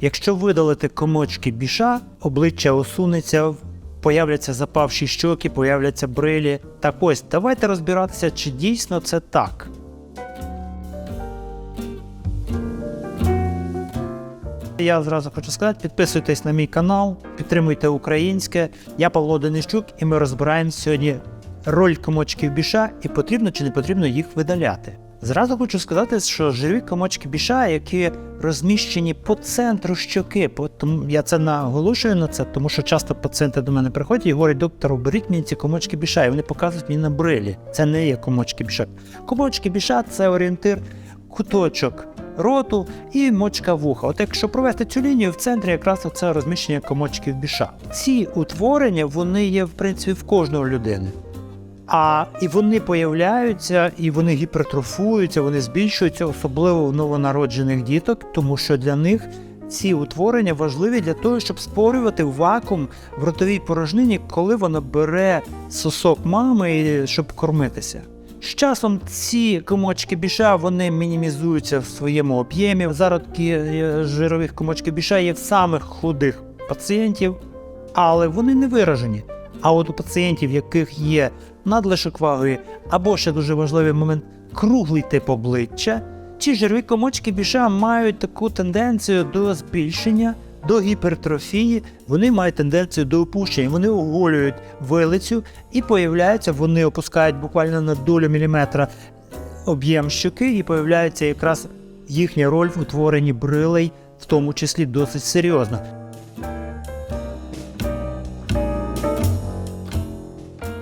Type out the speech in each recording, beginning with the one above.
Якщо видалити комочки біша, обличчя усунеться, появляться запавші щоки, появляться брилі. Так ось, давайте розбиратися, чи дійсно це так. Я зразу хочу сказати, підписуйтесь на мій канал, підтримуйте українське. Я Павло Денищук, і ми розбираємо сьогодні роль комочків біша і потрібно чи не потрібно їх видаляти. Зразу хочу сказати, що живі комочки біша, які розміщені по центру щоки, по- тому я це наголошую на це, тому що часто пацієнти до мене приходять і говорять, доктор, оберіть мені ці комочки біша, і вони показують мені на брилі. Це не є комочки біша. Комочки біша це орієнтир куточок роту і мочка вуха. От якщо провести цю лінію в центрі, якраз це розміщення комочків біша. Ці утворення вони є в принципі в кожної людини. А і вони появляються, і вони гіпертрофуються, вони збільшуються, особливо у новонароджених діток, тому що для них ці утворення важливі для того, щоб створювати вакуум в ротовій порожнині, коли вона бере сосок мами, щоб кормитися. З часом ці комочки біша вони мінімізуються в своєму об'ємі. Зародки е, жирових комочків біша є в самих худих пацієнтів, але вони не виражені. А от у пацієнтів, яких є надлишок ваги, або ще дуже важливий момент круглий тип обличчя, ці жирові комочки біша мають таку тенденцію до збільшення, до гіпертрофії, вони мають тенденцію до опущення, вони оголюють вилицю і появляються, вони опускають буквально на долю міліметра об'єм щоки, і появляється якраз їхня роль в утворенні брилей, в тому числі досить серйозна.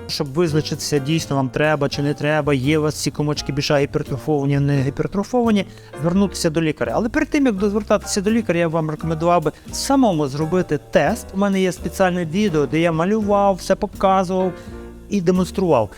Щоб визначитися, дійсно вам треба чи не треба, є у вас ці комочки біша гіпертрофовані, не гіпертрофовані, звернутися до лікаря. Але перед тим як звертатися до лікаря, я вам рекомендував би самому зробити тест. У мене є спеціальне відео, де я малював, все показував і демонстрував.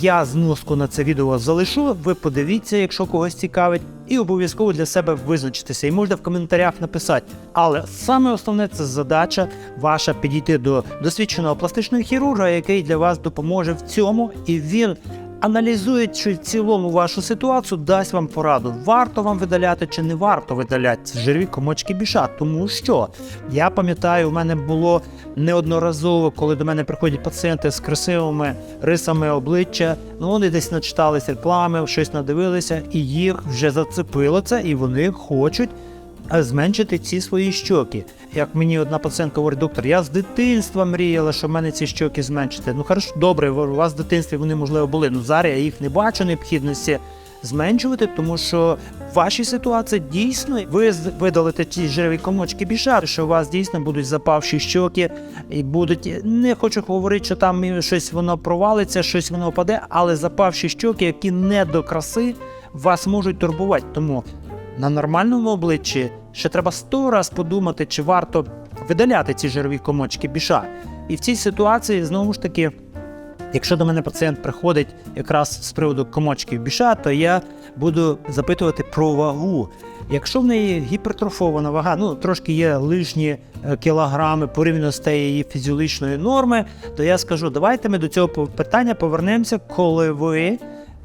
Я зноску на це відео залишу. Ви подивіться, якщо когось цікавить, і обов'язково для себе визначитися. І можна в коментарях написати. Але саме основне це задача ваша підійти до досвідченого пластичного хірурга, який для вас допоможе в цьому, і він. Аналізуючи в цілому вашу ситуацію, дасть вам пораду, варто вам видаляти чи не варто видаляти жирові комочки біша. Тому що я пам'ятаю, у мене було неодноразово, коли до мене приходять пацієнти з красивими рисами обличчя. Ну вони десь начитались реклами, щось надивилися, і їх вже зацепило це, і вони хочуть зменшити ці свої щоки. Як мені одна пацієнтка говорить, доктор, я з дитинства мріяла, що в мене ці щоки зменшити. Ну хорошо, добре, у вас в дитинстві вони можливо були. Ну зараз я їх не бачу необхідності зменшувати, тому що в вашій ситуації дійсно ви видалите ті жирові комочки біша, що у вас дійсно будуть запавші щоки, і будуть не хочу говорити, що там щось воно провалиться, щось воно впаде, але запавші щоки, які не до краси, вас можуть турбувати. Тому на нормальному обличчі ще треба сто раз подумати, чи варто видаляти ці жирові комочки біша. І в цій ситуації знову ж таки. Якщо до мене пацієнт приходить якраз з приводу комочків біша, то я буду запитувати про вагу. Якщо в неї гіпертрофована вага, ну трошки є лишні е, кілограми порівняно з тієї її норми, то я скажу, давайте ми до цього питання повернемося, коли ви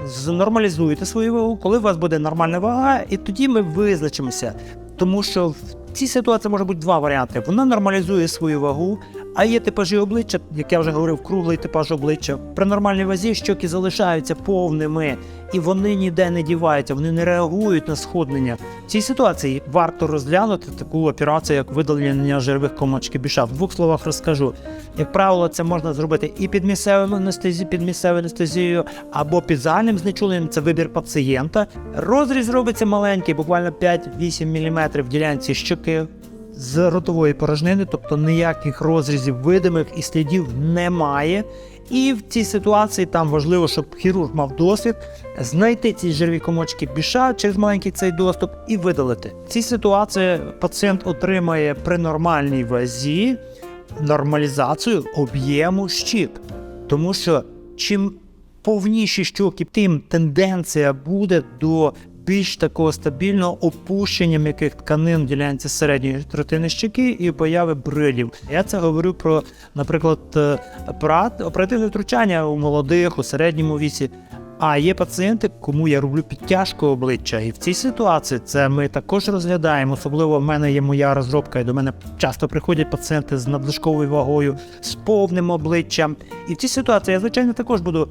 знормалізуєте свою вагу, коли у вас буде нормальна вага, і тоді ми визначимося. Тому що в цій ситуації може бути два варіанти. Вона нормалізує свою вагу, а є типажі обличчя, як я вже говорив, круглий типаж обличчя. При нормальній вазі щоки залишаються повними, і вони ніде не діваються, вони не реагують на сходнення. В цій ситуації варто розглянути таку операцію, як видалення жирових комочків біша. В двох словах розкажу. Як правило, це можна зробити і під місцевою анестезією, під місцевою анестезією, або під загальним знечуленням. Це вибір пацієнта. Розріз робиться маленький, буквально 5-8 мм в ділянці щоки з ротової порожнини, тобто ніяких розрізів видимих і слідів немає. І в цій ситуації там важливо, щоб хірург мав досвід знайти ці жирові комочки біша через маленький цей доступ і видалити. В цій ситуації пацієнт отримає при нормальній вазі нормалізацію об'єму щік. Тому що чим повніші щоки, тим тенденція буде до більш такого стабільного опущення м'яких тканин в ділянці середньої третини щеки і появи брилів. Я це говорю про, наприклад, е, оперативне втручання у молодих, у середньому віці. А є пацієнти, кому я роблю підтяжку обличчя, і в цій ситуації це ми також розглядаємо. Особливо в мене є моя розробка, і до мене часто приходять пацієнти з надлишковою вагою, з повним обличчям. І в цій ситуації я, звичайно, також буду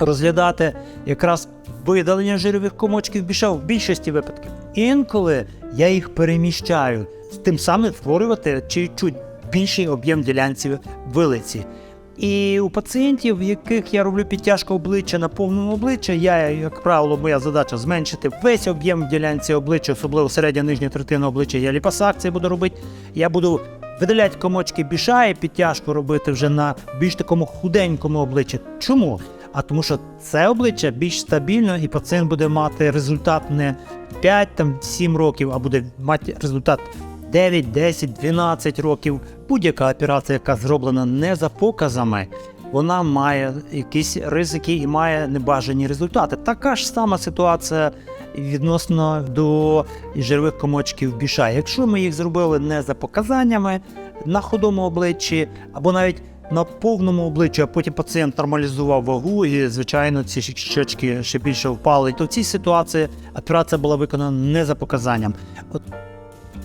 розглядати якраз видалення жирових комочків біша в більшості випадків. Інколи я їх переміщаю, тим самим створювати чуть-чуть більший об'єм ділянців вилиці. І у пацієнтів, в яких я роблю підтяжку обличчя на повному обличчя, я, як правило, моя задача зменшити весь об'єм в ділянці обличчя, особливо середня нижня третина обличчя. Я ліпосакції буду робити. Я буду видаляти комочки біша і підтяжку робити вже на більш такому худенькому обличчі. Чому? А тому що це обличчя більш стабільно, і пацієнт буде мати результат не 5 там 7 років, а буде мати результат 9, 10, 12 років. Будь-яка операція, яка зроблена не за показами, вона має якісь ризики і має небажані результати. Така ж сама ситуація відносно до жирових комочків біша. Якщо ми їх зробили не за показаннями на худому обличчі, або навіть на повному обличчі, а потім пацієнт нормалізував вагу, і, звичайно, ці щечки ще більше впали, то в цій ситуації операція була виконана не за показанням. От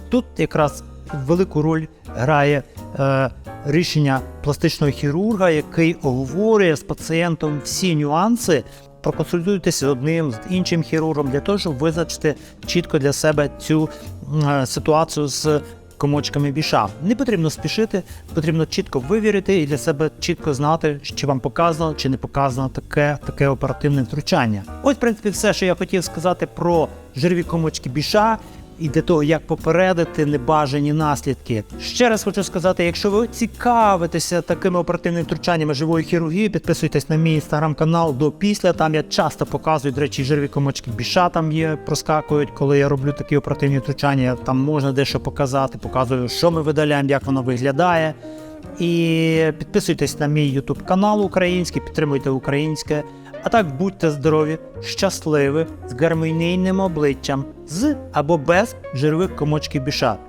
тут якраз велику роль грає е, рішення пластичного хірурга, який оговорює з пацієнтом всі нюанси. Проконсультуйтеся з одним з іншим хірургом для того, щоб визначити чітко для себе цю е, ситуацію з комочками біша. Не потрібно спішити, потрібно чітко вивірити і для себе чітко знати, чи вам показано, чи не показано таке, таке оперативне втручання. Ось, в принципі, все, що я хотів сказати про жирові комочки біша. І для того, як попередити небажані наслідки. Ще раз хочу сказати: якщо ви цікавитеся такими оперативними втручаннями живої хірургії, підписуйтесь на мій інстаграм-канал до після. Там я часто показую, до речі, жирові комочки біша там є, проскакують, коли я роблю такі оперативні втручання. Там можна дещо показати, показую, що ми видаляємо, як воно виглядає. І підписуйтесь на мій YouTube канал український, підтримуйте українське. А так будьте здорові, щасливі, з гармонійним обличчям, з або без жирових комочків бішат.